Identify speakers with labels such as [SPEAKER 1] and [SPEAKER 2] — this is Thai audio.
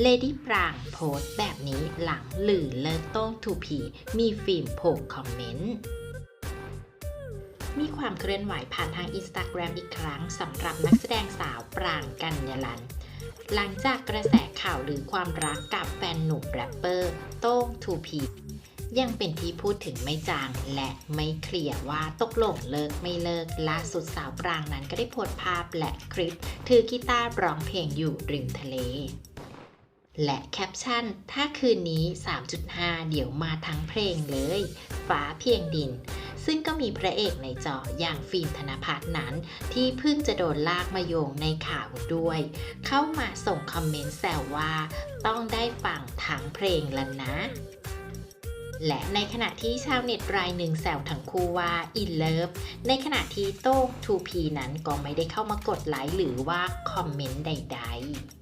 [SPEAKER 1] เลดี้ปรางโพสต์แบบนี้หลังหรือเลิกโต้งทูพีมีฟิล์มโผล่คอมเมนต์ มีความเคลื่อนไหวผ่านทางอินสตาแกรมอีกครั้งสำหรับนักแสดงสาวปรางกัญญาลันหลังจากกระแสข่าวหรือความรักกับแฟนหนุ่มแรปเปอร์ โต้งทูพียังเป็นที่พูดถึงไม่จาง และไม่เคลียร์ว่าตกลงเลิกไม่เลิกล่าสุดสาวปรางนั้นก็ได้โพสต์ภาพและคลิป ถือกีตาร์ร้องเพลงอยู่ริมทะเล และแคปชั่น ถ้าคืนนี้ 3.5 เดี๋ยวมาทั้งเพลงเลย ฟ้าเพียงดิน ซึ่งก็มีพระเอกในจออย่างฟิล์มธนพัฒน์นั้น ที่เพิ่งจะโดนลากมาโยงในข่าวด้วย เข้ามาส่งคอมเมนต์แซวว่า ต้องได้ฟังทั้งเพลงแล้วนะและในขณะที่ชาวเน็ตรายหนึ่งแซวทั้งคู่ว่าอินเลิฟในขณะที่โต้ง 2P นั้นก็ไม่ได้เข้ามากดไลค์หรือว่าคอมเมนต์ใด ๆ